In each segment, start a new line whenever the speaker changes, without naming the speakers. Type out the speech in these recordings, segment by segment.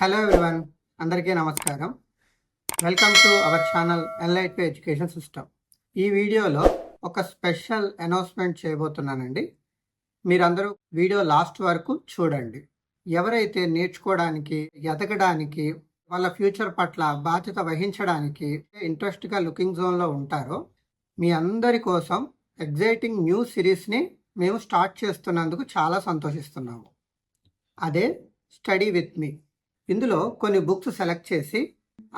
Hello everyone అందరికీ నమస్కారం. Welcome to our channel enlight education system ఈ వీడియోలో ఒక స్పెషల్ అనౌన్స్మెంట్ చేయబోతున్నానండి. మీరందరూ వీడియో లాస్ట్ వరకు చూడండి. ఎవరైతే నేర్చుకోవడానికి ఎదగడానికి వాళ్ళ ఫ్యూచర్ పట్ల బాధ్యత వహించడానికి ఇంట్రెస్ట్గా లుకింగ్ జోన్లో ఉంటారో మీ అందరి కోసం ఎగ్జైటింగ్ న్యూ సిరీస్ని మేము స్టార్ట్ చేస్తున్నందుకు చాలా సంతోషిస్తున్నాము. అదే స్టడీ విత్ మీ ఇందులో కొన్ని బుక్స్ సెలెక్ట్ చేసి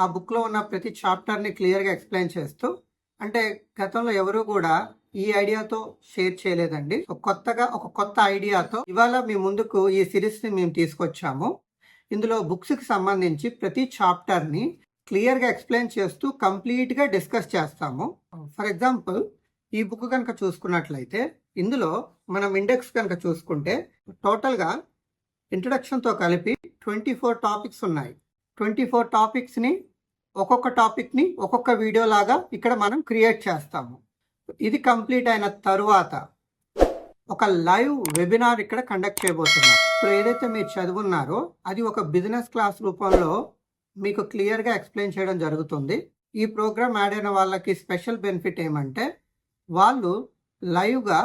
ఆ బుక్లో ఉన్న ప్రతి చాప్టర్ని క్లియర్గా ఎక్స్ప్లెయిన్ చేస్తూ అంటే గతంలో ఎవరు కూడా ఈ ఐడియాతో షేర్ చేయలేదండి. కొత్తగా ఒక కొత్త ఐడియాతో ఇవాళ మీ ముందుకు ఈ సిరీస్ని మేము తీసుకొచ్చాము. ఇందులో బుక్స్కి సంబంధించి ప్రతి చాప్టర్ని క్లియర్గా ఎక్స్ప్లెయిన్ చేస్తూ కంప్లీట్గా డిస్కస్ చేస్తాము. ఫర్ ఎగ్జాంపుల్ ఈ బుక్ కనుక చూసుకున్నట్లయితే ఇందులో మనం ఇండెక్స్ కనుక చూసుకుంటే టోటల్గా ఇంట్రడక్షన్తో కలిపి ట్వంటీ ఫోర్ టాపిక్స్ ఉన్నాయి. ట్వంటీ ఫోర్ టాపిక్స్ని ఒక్కొక్క టాపిక్ని ఒక్కొక్క వీడియో లాగా ఇక్కడ మనం క్రియేట్ చేస్తాము. ఇది కంప్లీట్ అయిన తరువాత ఒక లైవ్ వెబినార్ ఇక్కడ కండక్ట్ చేయబోతున్నాం. ఇప్పుడు ఏదైతే మీరు చదువున్నారో అది ఒక బిజినెస్ క్లాస్ రూపంలో మీకు క్లియర్గా ఎక్స్ప్లెయిన్ చేయడం జరుగుతుంది. ఈ ప్రోగ్రామ్ యాడ్ అయిన వాళ్ళకి స్పెషల్ బెనిఫిట్ ఏమంటే వాళ్ళు లైవ్గా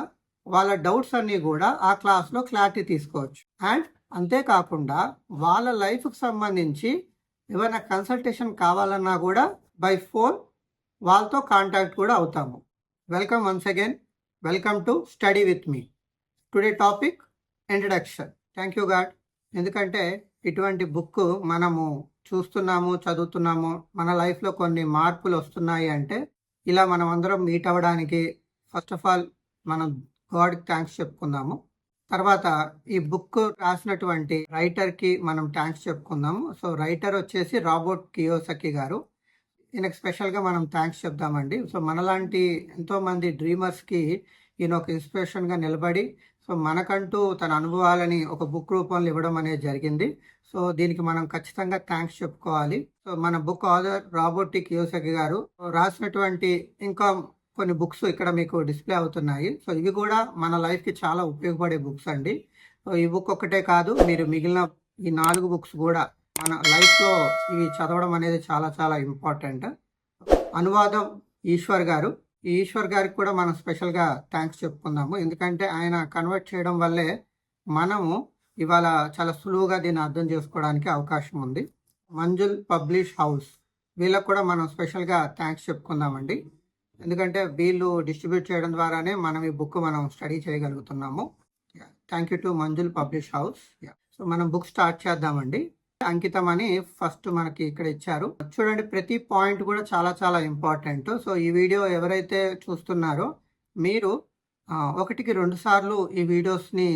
వాళ్ళ డౌట్స్ అన్నీ కూడా ఆ క్లాస్లో క్లారిటీ తీసుకోవచ్చు. అండ్ అంతేకాకుండా వాళ్ళ లైఫ్కి సంబంధించి ఏమైనా కన్సల్టేషన్ కావాలన్నా కూడా బై ఫోన్ వాళ్ళతో కాంటాక్ట్ కూడా అవుతాము. Welcome once again. Welcome to study with me. Today topic introduction. Thank you God. ఎందుకంటే ఇటువంటి బుక్ మనము చూస్తున్నాము చదువుతున్నాము మన లైఫ్లో కొన్ని మార్పులు వస్తున్నాయి అంటే ఇలా మనం అందరం మీట్ అవ్వడానికి ఫస్ట్ ఆఫ్ ఆల్ మనం గాడ్కి థ్యాంక్స్ చెప్పుకుందాము. తర్వాత ఈ బుక్ రాసినటువంటి రైటర్కి మనం థ్యాంక్స్ చెప్పుకుందాము. సో రైటర్ వచ్చేసి రాబోట్ కియోసకి గారు. ఈయనకు స్పెషల్గా మనం థ్యాంక్స్ చెప్దామండి. సో మనలాంటి ఎంతోమంది డ్రీమర్స్కి ఈయన ఒక ఇన్స్పిరేషన్గా నిలబడి సో మనకంటూ తన అనుభవాలని ఒక బుక్ రూపంలో ఇవ్వడం అనేది జరిగింది. సో దీనికి మనం ఖచ్చితంగా థ్యాంక్స్ చెప్పుకోవాలి. సో మన బుక్ ఆథర్ రాబోటిక్ యోసకి గారు రాసినటువంటి ఇంకా కొన్ని బుక్స్ ఇక్కడ మీకు డిస్ప్లే అవుతున్నాయి. సో ఇవి కూడా మన లైఫ్కి చాలా ఉపయోగపడే బుక్స్ అండి. సో ఈ బుక్ ఒక్కటే కాదు మీరు మిగిలిన ఈ నాలుగు బుక్స్ కూడా మన లైఫ్లో ఇవి చదవడం అనేది చాలా చాలా ఇంపార్టెంట్. అనువాదం ఈశ్వర్ గారు. ఈ ఈశ్వర్ గారికి కూడా మనం స్పెషల్గా థ్యాంక్స్ చెప్పుకుందాము. ఎందుకంటే ఆయన కన్వర్ట్ చేయడం వల్లే మనము ఇవాళ చాలా సులువుగా దీన్ని అర్థం చేసుకోవడానికి అవకాశం ఉంది. Manjul publish house. వీళ్ళకు కూడా మనం స్పెషల్గా థ్యాంక్స్ చెప్పుకుందామండి. ఎందుకంటే వీళ్ళు డిస్ట్రిబ్యూట్ చేయడం ద్వారానే మనం ఈ బుక్ మనం study చేయగలుగుతున్నాము. Thank you to Manjul publish house so మనం బుక్ స్టార్ట్ చేద్దామండి. అంకితం అని ఫస్ట్ మనకి ఇక్కడ ఇచ్చారు. చూడండి ప్రతి పాయింట్ కూడా చాలా చాలా ఇంపార్టెంట్. సో ఈ వీడియో ఎవరైతే చూస్తున్నారో మీరు ఒకటికి రెండు సార్లు ఈ వీడియోస్ని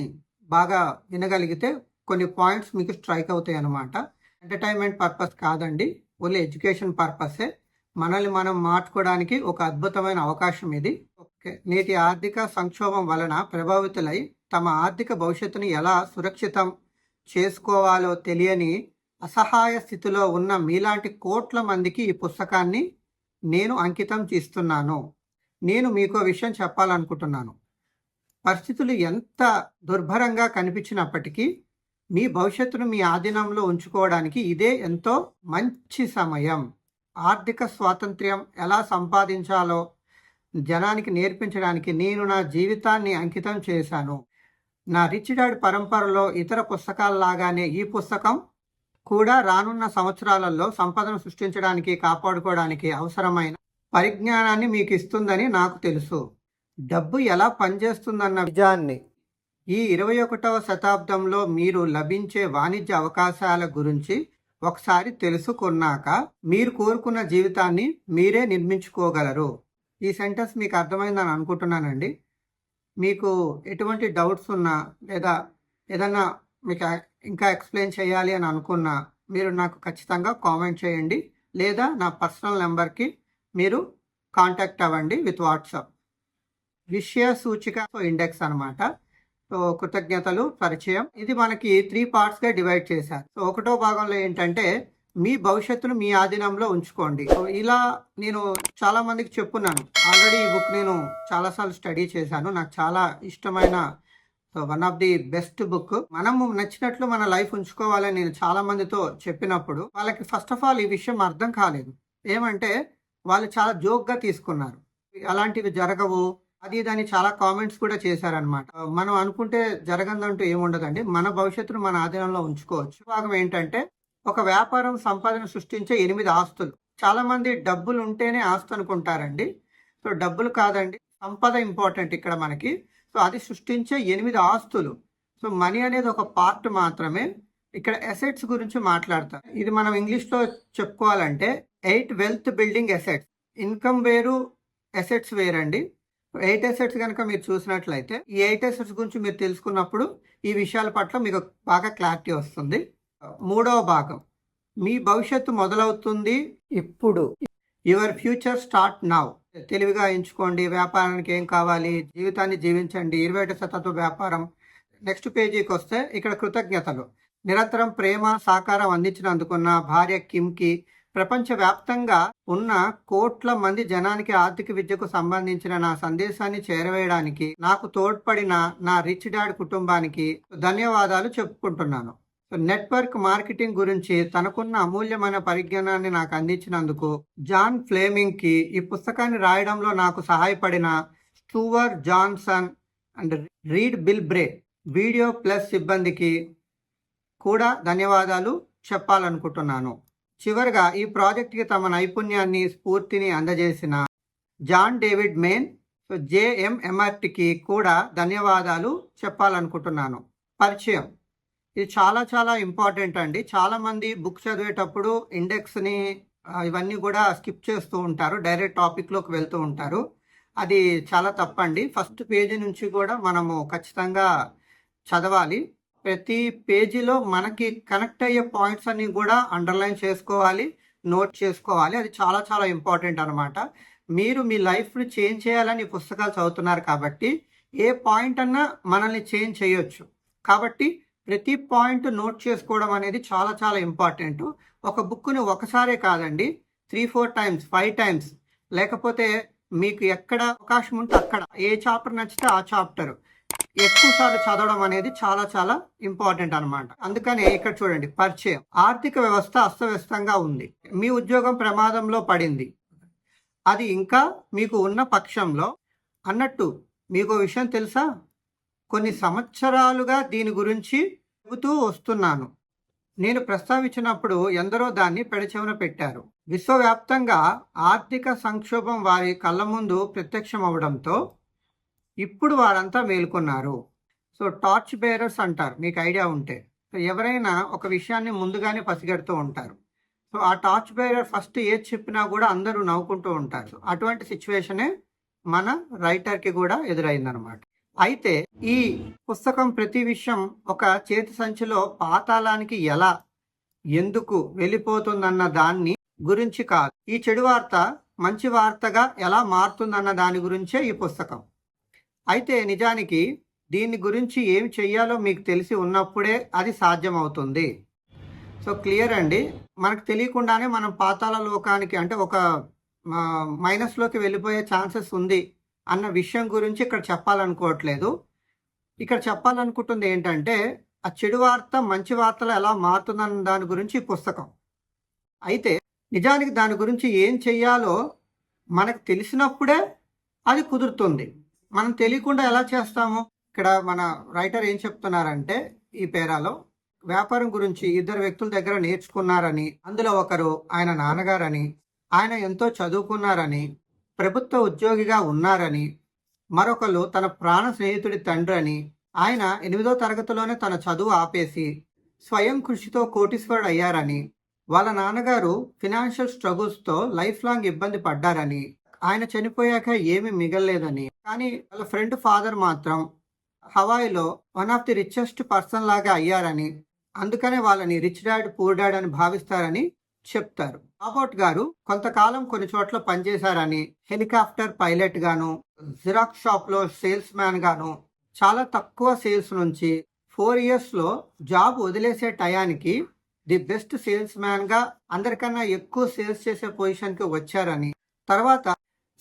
బాగా వినగలిగితే కొన్ని పాయింట్స్ మీకు స్ట్రైక్ అవుతాయి అన్నమాట ఎంటర్టైన్మెంట్ పర్పస్ కాదండి ఓన్లీ ఎడ్యుకేషన్ పర్పసే మనల్ని మనం మార్చుకోవడానికి ఒక అద్భుతమైన అవకాశం ఇది. ఓకే. నేటి ఆర్థిక సంక్షోభం వలన ప్రభావితులై తమ ఆర్థిక భవిష్యత్తును ఎలా సురక్షితం చేసుకోవాలో తెలియని అసహాయ స్థితిలో ఉన్న మీలాంటి కోట్ల మందికి ఈ పుస్తకాన్ని నేను అంకితం చేస్తున్నాను. నేను మీకు విషయం చెప్పాలనుకుంటున్నాను. పరిస్థితులు ఎంత దుర్భరంగా కనిపించినప్పటికీ మీ భవిష్యత్తును మీ ఆధీనంలో ఉంచుకోవడానికి ఇదే ఎంతో మంచి సమయం. ఆర్థిక స్వాతంత్ర్యం ఎలా సంపాదించాలో జనానికి నేర్పించడానికి నేను నా జీవితాన్ని అంకితం చేశాను. నా రిచ్ డాడ్ పరంపరలో ఇతర పుస్తకాలలాగానే ఈ పుస్తకం కూడా రానున్న సంవత్సరాలలో సంపదను సృష్టించడానికి కాపాడుకోవడానికి అవసరమైన పరిజ్ఞానాన్ని మీకు ఇస్తుందని నాకు తెలుసు. డబ్బు ఎలా పనిచేస్తుందన్న విజయాన్ని ఈ ఇరవై ఒకటవ శతాబ్దంలో మీరు లభించే వాణిజ్య అవకాశాల గురించి ఒకసారి తెలుసుకున్నాక మీరు కోరుకున్న జీవితాన్ని మీరే నిర్మించుకోగలరు. ఈ సెంటెన్స్ మీకు అర్థమైందని అనుకుంటున్నానండి. మీకు ఎటువంటి డౌట్స్ ఉన్నా లేదా ఏదన్నా మీకు ఇంకా ఎక్స్ప్లెయిన్ చేయాలి అని అనుకున్నా మీరు నాకు ఖచ్చితంగా కామెంట్ చేయండి. లేదా నా పర్సనల్ నెంబర్కి మీరు కాంటాక్ట్ అవ్వండి విత్ వాట్సాప్. విషయ సూచిక ఇండెక్స్ అనమాట కృతజ్ఞతలు పరిచయం. ఇది మనకి త్రీ పార్ట్స్గా డివైడ్ చేశారు. సో ఒకటో భాగంలో ఏంటంటే మీ భవిష్యత్తును మీ ఆధీనంలో ఉంచుకోండి. సో ఇలా నేను చాలా మందికి చెప్పున్నాను. ఆల్రెడీ ఈ బుక్ నేను చాలాసార్లు స్టడీ చేశాను. నాకు చాలా ఇష్టమైన so one of the best book మనము నచ్చినట్లు మన లైఫ్ ఉంచుకోవాలని నేను చాలా మందితో చెప్పినప్పుడు వాళ్ళకి ఫస్ట్ ఆఫ్ ఆల్ ఈ విషయం అర్థం కాలేదు. ఏమంటే వాళ్ళు చాలా జోక్గా తీసుకున్నారు. అలాంటివి జరగవు. అది దాని చాలా కామెంట్స్ కూడా చేశారనమాట మనం అనుకుంటే జరగదంటూ ఏముండదండి మన భవిష్యత్తును మన ఆధీనంలో ఉంచుకోవచ్చు. భాగం ఏంటంటే ఒక వ్యాపారం సంపాదన సృష్టించే ఎనిమిది ఆస్తులు. చాలా మంది డబ్బులు ఉంటేనే ఆస్తు అనుకుంటారండి. సో డబ్బులు కాదండి సంపద ఇంపార్టెంట్ ఇక్కడ మనకి. సో అది సృష్టించే ఎనిమిది ఆస్తులు. సో మనీ అనేది ఒక పార్ట్ మాత్రమే. ఇక్కడ ఎసెట్స్ గురించి మాట్లాడతారు ఇది మనం ఇంగ్లీష్లో చెప్పుకోవాలంటే eight wealth building assets income వేరు ఎసెట్స్ వేరండి. ఎయిట్ ఎసెట్స్ కనుక మీరు చూసినట్లయితే ఈ ఎయిట్ ఎసెట్స్ గురించి మీరు తెలుసుకున్నప్పుడు ఈ విషయాల పట్ల మీకు బాగా క్లారిటీ వస్తుంది. మూడవ భాగం. మీ భవిష్యత్తు మొదలవుతుంది ఇప్పుడు. యువర్ ఫ్యూచర్ స్టార్ట్ నౌ తెలివిగా ఎంచుకోండి. వ్యాపారానికి ఏం కావాలి? జీవితాన్ని జీవించండి. ఇరవై ఒకటి శతాబ్దం వ్యాపారం. నెక్స్ట్ పేజీకి వస్తే ఇక్కడ కృతజ్ఞతలు. నిరంతరం ప్రేమ సహకారం అందించినందుకున్న భార్య కిమ్కి ప్రపంచవ్యాప్తంగా ఉన్న కోట్ల మంది జనానికి ఆర్థిక విద్యకు సంబంధించిన నా సందేశాన్ని చేరవేయడానికి నాకు తోడ్పడిన నా రిచ్ డాడ్ కుటుంబానికి ధన్యవాదాలు చెప్పుకుంటున్నాను. నెట్వర్క్ మార్కెటింగ్ గురించి తనకున్న అమూల్యమైన పరిజ్ఞానాన్ని నాకు అందించినందుకు జాన్ ఫ్లేమింగ్కి ఈ పుస్తకాన్ని రాయడంలో నాకు సహాయపడిన Stuart Johnson and Reed Bill Bray video plus సిబ్బందికి కూడా ధన్యవాదాలు చెప్పాలనుకుంటున్నాను. చివరిగా ఈ ప్రాజెక్ట్కి తమ నైపుణ్యాన్ని స్ఫూర్తిని అందజేసిన జాన్ డేవిడ్ మెయిన్ సో జేఎంఎంఆర్టీకి కూడా ధన్యవాదాలు చెప్పాలనుకుంటున్నాను. పరిచయం. ఇది చాలా చాలా ఇంపార్టెంట్ అండి. చాలామంది బుక్ చదివేటప్పుడు ఇండెక్స్ని ఇవన్నీ కూడా స్కిప్ చేస్తూ ఉంటారు. డైరెక్ట్ టాపిక్లోకి వెళ్తూ ఉంటారు. అది చాలా తప్పండి. ఫస్ట్ పేజీ నుంచి కూడా మనము ఖచ్చితంగా చదవాలి. ప్రతి పేజీలో మనకి కనెక్ట్ అయ్యే పాయింట్స్ అన్ని కూడా అండర్లైన్ చేసుకోవాలి నోట్ చేసుకోవాలి. అది చాలా చాలా ఇంపార్టెంట్ అనమాట మీరు మీ లైఫ్ని చేంజ్ చేయాలని పుస్తకాలు చదువుతున్నారు కాబట్టి ఏ పాయింట్ అన్నా మనల్ని చేంజ్ చేయొచ్చు. కాబట్టి ప్రతి పాయింట్ నోట్ చేసుకోవడం అనేది చాలా చాలా ఇంపార్టెంట్. ఒక బుక్ని ఒకసారే కాదండి three four times five times. లేకపోతే మీకు ఎక్కడ అవకాశం ఉంటే అక్కడ. ఏ చాప్టర్ నచ్చితే ఆ చాప్టర్. ఎక్కువ సార్లు చదవడం అనేది చాలా చాలా ఇంపార్టెంట్ అనమాట అందుకనే ఇక్కడ చూడండి పరిచయం. ఆర్థిక వ్యవస్థ అస్తవ్యస్తంగా ఉంది. మీ ఉద్యోగం ప్రమాదంలో పడింది. అది ఇంకా మీకు ఉన్న పక్షంలో అన్నట్టు మీకు విషయం తెలుసా? కొన్ని సంవత్సరాలుగా దీని గురించి చెబుతూ వస్తున్నాను. నేను ప్రస్తావించినప్పుడు ఎందరో దాన్ని పెడచెవిన పెట్టారు. విశ్వవ్యాప్తంగా ఆర్థిక సంక్షోభం వారి కళ్ళ ముందు ప్రత్యక్షమవడంతో ఇప్పుడు వారంతా మేల్కొన్నారు. సో టార్చ్ బేరర్స్ అంటారు మీకు ఐడియా ఉంటే. సో ఎవరైనా ఒక విషయాన్ని ముందుగానే పసిగడుతూ ఉంటారు. సో ఆ టార్చ్ బేరర్ ఫస్ట్ ఏది చెప్పినా కూడా అందరూ నవ్వుకుంటూ ఉంటారు. అటువంటి సిచ్యువేషనే మన రైటర్కి కూడా ఎదురైందనమాట. అయితే ఈ పుస్తకం ప్రతి విషయం ఒక చేతి సంచిలో పాతాళానికి ఎలా ఎందుకు వెళ్ళిపోతుందన్న దాన్ని గురించి కాదు. ఈ చెడు వార్త మంచి వార్తగా ఎలా మారుతుందన్న దాని గురించే ఈ పుస్తకం. అయితే నిజానికి దీని గురించి ఏమి చెయ్యాలో మీకు తెలిసి ఉన్నప్పుడే అది సాధ్యమవుతుంది. సో క్లియర్ అండి? మనకు తెలియకుండానే మనం పాతాల లోకానికి అంటే ఒక మైనస్లోకి వెళ్ళిపోయే ఛాన్సెస్ ఉంది అన్న విషయం గురించి ఇక్కడ చెప్పాలనుకోవట్లేదు. ఇక్కడ చెప్పాలనుకుంటుంది ఏంటంటే ఆ చెడు వార్త మంచి వార్తలు ఎలా మారుతుందన్న దాని గురించి పుస్తకం. అయితే నిజానికి దాని గురించి ఏం చెయ్యాలో మనకు తెలిసినప్పుడే అది కుదురుతుంది. మనం తెలియకుండా ఎలా చేస్తాము? ఇక్కడ మన రైటర్ ఏం చెప్తున్నారంటే ఈ పేరాలో వ్యాపారం గురించి ఇద్దరు వ్యక్తుల దగ్గర నేర్చుకున్నారని అందులో ఒకరు ఆయన నాన్నగారని ఆయన ఎంతో చదువుకున్నారని ప్రభుత్వ ఉద్యోగిగా ఉన్నారని మరొకరు తన ప్రాణ స్నేహితుడి తండ్రి అని ఆయన ఎనిమిదో తరగతిలోనే తన చదువు ఆపేసి స్వయం కృషితో కోటీశ్వరుడు అయ్యారని వాళ్ళ నాన్నగారు ఫినాన్షియల్ స్ట్రగుల్స్తో లైఫ్ లాంగ్ ఇబ్బంది పడ్డారని ఆయన చనిపోయాక ఏమీ మిగల్లేదని. కానీ వాళ్ళ ఫ్రెండ్ ఫాదర్ మాత్రం హవాయిలో one of the richest person లాగా అయ్యారని అందుకనే వాళ్ళని రిచ్ డాడ్ పూర్ డాడ్ అని భావిస్తారని చెప్తారు. రాబోట్ గారు కొంతకాలం కొన్ని చోట్ల పనిచేశారని హెలికాప్టర్ పైలట్ గాను జిరాక్స్ షాప్లో సేల్స్ మ్యాన్ గాను చాలా తక్కువ సేల్స్ నుంచి ఫోర్ ఇయర్స్లో జాబ్ వదిలేసే టయానికి ది బెస్ట్ సేల్స్ మ్యాన్గా అందరికన్నా ఎక్కువ సేల్స్ చేసే పొజిషన్కి వచ్చారని. తర్వాత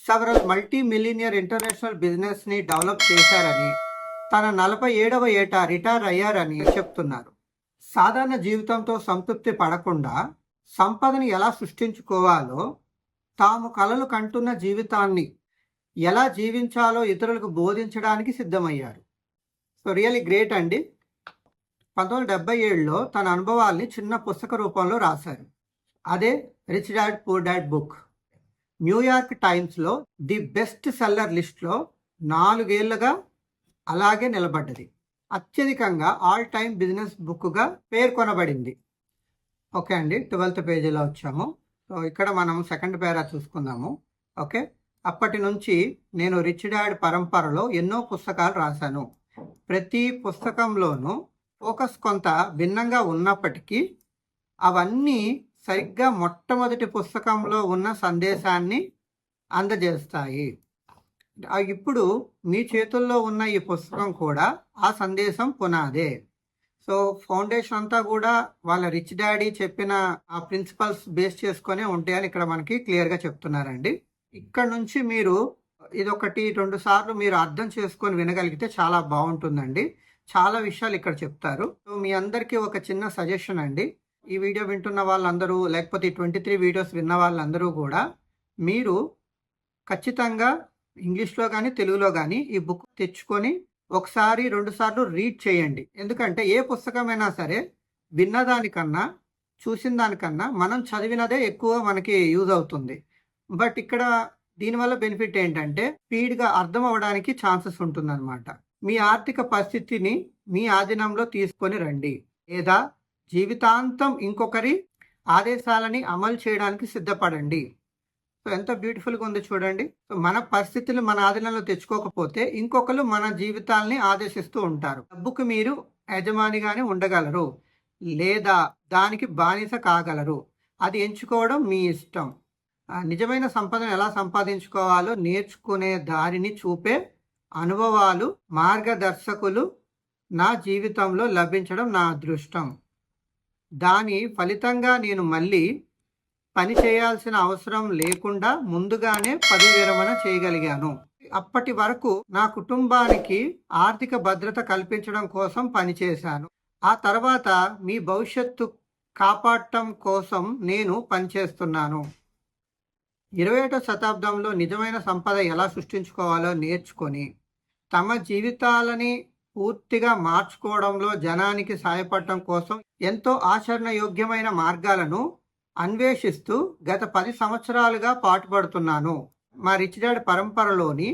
సెవరల్ మల్టీ మిలినియర్ ఇంటర్నేషనల్ బిజినెస్ని డెవలప్ చేశారని తన నలభై ఏడవ ఏట రిటైర్ అయ్యారని చెప్తున్నారు. సాధారణ జీవితంతో సంతృప్తి పడకుండా సంపదను ఎలా సృష్టించుకోవాలో తాము కలలు కంటున్న జీవితాన్ని ఎలా జీవించాలో ఇతరులకు బోధించడానికి సిద్ధమయ్యారు. సో రియలీ గ్రేట్ అండి. పంతొమ్మిది వందల డెబ్బై ఏడులో తన అనుభవాల్ని చిన్న పుస్తక రూపంలో రాశారు. అదే rich dad poor dad book. New York టైమ్స్లో ది బెస్ట్ సెల్లర్ లిస్ట్లో నాలుగేళ్ళుగా అలాగే నిలబడ్డది. అత్యధికంగా ఆల్ టైమ్ బిజినెస్ బుక్గా పేర్కొనబడింది. ఓకే అండి ట్వెల్త్ పేజీలో వచ్చాము. సో ఇక్కడ మనం సెకండ్ పేరా చూసుకుందాము. ఓకే అప్పటి నుంచి నేను రిచ్ డాడ్ పరంపరలో ఎన్నో పుస్తకాలు రాశాను. ప్రతి పుస్తకంలోనూ ఫోకస్ కొంత భిన్నంగా ఉన్నప్పటికీ అవన్నీ సరిగ్గా మొట్టమొదటి పుస్తకంలో ఉన్న సందేశాన్ని అందజేస్తాయి. ఇప్పుడు మీ చేతుల్లో ఉన్న ఈ పుస్తకం కూడా ఆ సందేశం పునాదే. సో ఫౌండేషన్ అంతా కూడా వాళ్ళ రిచ్ డాడీ చెప్పిన ఆ ప్రిన్సిపల్స్ బేస్ చేసుకునే ఉంటాయని ఇక్కడ మనకి క్లియర్గా చెప్తున్నారండి. ఇక్కడ నుంచి మీరు ఇదొకటి రెండు సార్లు మీరు అర్థం చేసుకొని వినగలిగితే చాలా బాగుంటుందండి. చాలా విషయాలు ఇక్కడ చెప్తారు. సో మీ అందరికీ ఒక చిన్న సజెషన్ అండి. ఈ వీడియో వింటున్న వాళ్ళందరూ లేకపోతే ట్వంటీ త్రీ వీడియోస్ విన్న వాళ్ళందరూ కూడా మీరు ఖచ్చితంగా ఇంగ్లీష్లో కానీ తెలుగులో కానీ ఈ బుక్ తెచ్చుకొని ఒకసారి రెండు సార్లు రీడ్ చేయండి. ఎందుకంటే ఏ పుస్తకమైనా సరే విన్నదానికన్నా చూసిన దానికన్నా మనం చదివినదే ఎక్కువ మనకి యూజ్ అవుతుంది. బట్ ఇక్కడ దీనివల్ల బెనిఫిట్ ఏంటంటే స్పీడ్గా అర్థం అవ్వడానికి ఛాన్సెస్ ఉంటుందన్నమాట. మీ ఆర్థిక పరిస్థితిని మీ ఆధీనంలో తీసుకొని రండి. లేదా జీవితాంతం ఇంకొకరి ఆదేశాలని అమలు చేయడానికి సిద్ధపడండి. సో ఎంత బ్యూటిఫుల్గా ఉందో చూడండి. సో మన పరిస్థితులు మన ఆధీనంలో తెచ్చుకోకపోతే ఇంకొకరు మన జీవితాల్ని ఆదేశిస్తూ ఉంటారు. డబ్బుకు మీరు యజమానిగానే ఉండగలరు. లేదా దానికి బానిస కాగలరు. అది ఎంచుకోవడం మీ ఇష్టం. నిజమైన సంపదను ఎలా సంపాదించుకోవాలో నేర్చుకునే దారిని చూపే అనుభవాలు మార్గదర్శకులు నా జీవితంలో లభించడం నా అదృష్టం. దాని ఫలితంగా నేను మళ్ళీ పని చేయాల్సిన అవసరం లేకుండా ముందుగానే పది విరమణ చేయగలిగాను. అప్పటి వరకు నా కుటుంబానికి ఆర్థిక భద్రత కల్పించడం కోసం పనిచేశాను ఆ తర్వాత మీ భవిష్యత్తు కాపాడటం కోసం నేను పనిచేస్తున్నాను ఇరవై ఒకటో శతాబ్దంలో నిజమైన సంపద ఎలా సృష్టించుకోవాలో నేర్చుకొని తమ జీవితాలని పూర్తిగా మార్చుకోవడంలో జనానికి సాయపడటం కోసం ఎంతో ఆచరణయోగ్యమైన మార్గాలను అన్వేషిస్తూ గత పది సంవత్సరాలుగా పాటుపడుతున్నాను. మా రిచ్ డాడ్ పరంపరలోని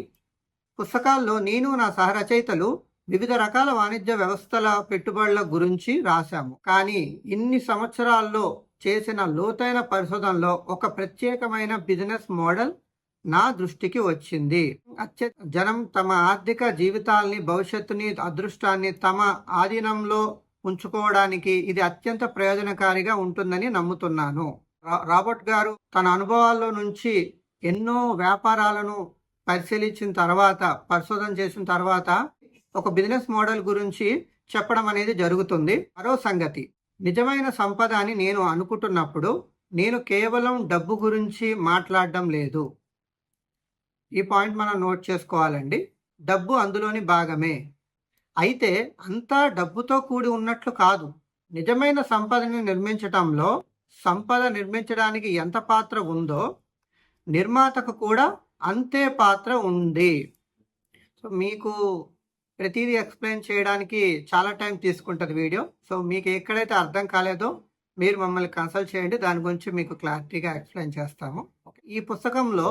పుస్తకాల్లో నేను నా సహరచయితలు వివిధ రకాల వాణిజ్య వ్యవస్థల పెట్టుబడుల గురించి రాశాము. కానీ ఇన్ని సంవత్సరాల్లో చేసిన లోతైన పరిశోధనలో ఒక ప్రత్యేకమైన బిజినెస్ మోడల్ నా దృష్టికి వచ్చింది. అత్య జనం తమ ఆర్థిక జీవితాల్ని భవిష్యత్తుని అదృష్టాన్ని తమ ఆధీనంలో ఉంచుకోవడానికి ఇది అత్యంత ప్రయోజనకారిగా ఉంటుందని నమ్ముతున్నాను. రా- రాబర్ట్ గారు తన అనుభవాల్లో నుంచి ఎన్నో వ్యాపారాలను పరిశీలించిన తర్వాత పరిశోధన చేసిన తర్వాత ఒక బిజినెస్ మోడల్ గురించి చెప్పడం అనేది జరుగుతుంది. మరో సంగతి నిజమైన సంపద అని నేను అనుకుంటున్నప్పుడు నేను కేవలం డబ్బు గురించి మాట్లాడడం లేదు. ఈ పాయింట్ మనం నోట్ చేసుకోవాలండి. డబ్బు అందులోని భాగమే. అయితే అంతా డబ్బుతో కూడి ఉన్నట్లు కాదు. నిజమైన సంపదని నిర్మించటంలో సంపద నిర్మించడానికి ఎంత పాత్ర ఉందో నిర్మాతకు కూడా అంతే పాత్ర ఉంది. సో మీకు ప్రతిదీ ఎక్స్ప్లెయిన్ చేయడానికి చాలా టైం తీసుకుంటుంది వీడియో. సో మీకు ఎక్కడైతే అర్థం కాలేదో మీరు మమ్మల్ని కన్సల్ట్ చేయండి. దాని గురించి మీకు క్లారిటీగా ఎక్స్ప్లెయిన్ చేస్తాము. ఈ పుస్తకంలో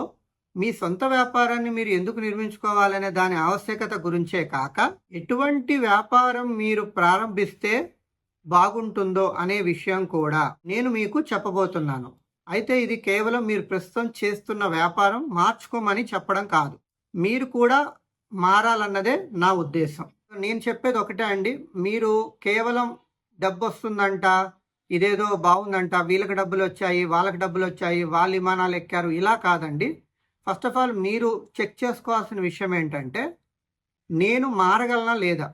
మీ సొంత వ్యాపారాన్ని మీరు ఎందుకు నిర్మించుకోవాలనే దాని ఆవశ్యకత గురించే కాక ఎటువంటి వ్యాపారం మీరు ప్రారంభిస్తే బాగుంటుందో అనే విషయం కూడా నేను మీకు చెప్పబోతున్నాను. అయితే ఇది కేవలం మీరు ప్రస్తుతం చేస్తున్న వ్యాపారం మార్చుకోమని చెప్పడం కాదు. మీరు కూడా మారాలన్నదే నా ఉద్దేశం. నేను చెప్పేది ఒకటే అండి. మీరు కేవలం డబ్బు వస్తుందంట ఇదేదో బాగుందంట వీళ్ళకి డబ్బులు వచ్చాయి వాళ్ళకి డబ్బులు వచ్చాయి వాళ్ళ విమానాలు ఎక్కారు ఇలా కాదండి. ఫస్ట్ ఆఫ్ ఆల్ మీరు చెక్ చేసుకోవాల్సిన విషయం ఏంటంటే నేను మారగలనా లేదా?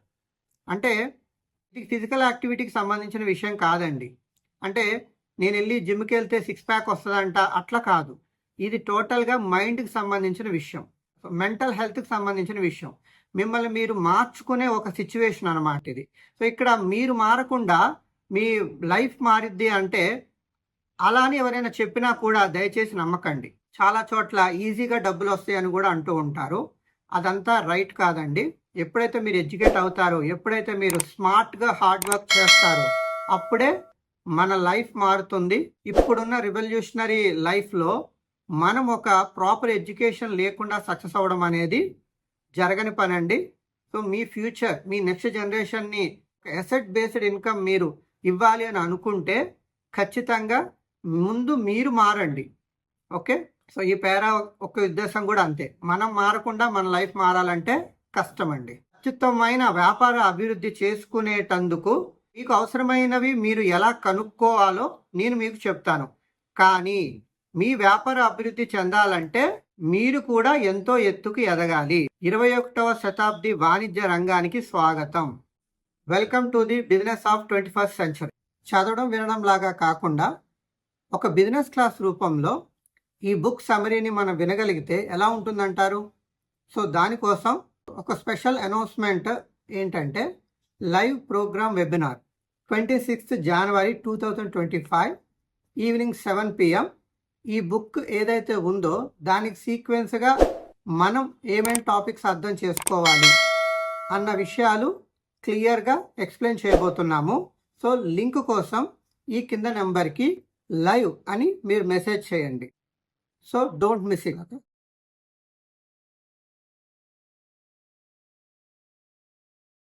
అంటే ఇది ఫిజికల్ యాక్టివిటీకి సంబంధించిన విషయం కాదండి. అంటే నేను వెళ్ళి జిమ్కి వెళ్తే సిక్స్ ప్యాక్ వస్తుందంట అట్లా కాదు. ఇది టోటల్గా మైండ్కి సంబంధించిన విషయం. మెంటల్ హెల్త్కి సంబంధించిన విషయం. మిమ్మల్ని మీరు మార్చుకునే ఒక సిచ్యువేషన్ అనమాట ఇది. సో ఇక్కడ మీరు మారకుండా మీ లైఫ్ మారిద్ది అంటే అలా అని ఎవరైనా చెప్పినా కూడా దయచేసి నమ్మకండి. చాలా చోట్ల ఈజీగా డబ్బులు వస్తాయని కూడా అంటూ ఉంటారు. అదంతా రైట్ కాదండి. ఎప్పుడైతే మీరు ఎడ్యుకేట్ అవుతారో ఎప్పుడైతే మీరు స్మార్ట్గా హార్డ్ వర్క్ చేస్తారో అప్పుడే మన లైఫ్ మారుతుంది. ఇప్పుడున్న రివల్యూషనరీ లైఫ్లో మనం ఒక ప్రాపర్ ఎడ్యుకేషన్ లేకుండా సక్సెస్ అవ్వడం అనేది జరగని పని అండి సో మీ ఫ్యూచర్ మీ నెక్స్ట్ జనరేషన్ని ఎసెట్ బేస్డ్ ఇన్కమ్ మీరు ఇవ్వాలి అని అనుకుంటే ఖచ్చితంగా ముందు మీరు మారండి. ఓకే? సో ఈ పేరా ఒక ఉద్దేశం కూడా అంతే. మనం మారకుండా మన లైఫ్ మారాలంటే కష్టం అండి వ్యాపార అభివృద్ధి చేసుకునేటందుకు మీకు అవసరమైనవి మీరు ఎలా కనుక్కోవాలో నేను మీకు చెప్తాను. కానీ మీ వ్యాపార అభివృద్ధి చెందాలంటే మీరు కూడా ఎంతో ఎత్తుకు ఎదగాలి. ఇరవై ఒకటవ శతాబ్ది వాణిజ్య రంగానికి స్వాగతం. Welcome to the business of twenty first century. చదవడం వినడం లాగా కాకుండా ఒక బిజినెస్ క్లాస్ రూపంలో ఈ బుక్ సమరీని మనం వినగలిగితే ఎలా ఉంటుందంటారు? సో దానికోసం ఒక స్పెషల్ అనౌన్స్మెంట్ ఏంటంటే live program webinar twenty sixth January two thousand twenty five evening seven PM. ఈ బుక్ ఏదైతే ఉందో దానికి సీక్వెన్స్గా మనం ఏమేమి టాపిక్స్ అర్థం చేసుకోవాలి అన్న విషయాలు క్లియర్గా ఎక్స్ప్లెయిన్ చేయబోతున్నాము. సో లింక్ కోసం ఈ కింద నెంబర్కి లైవ్ అని మీరు మెసేజ్ చేయండి. So don't miss it. Okay.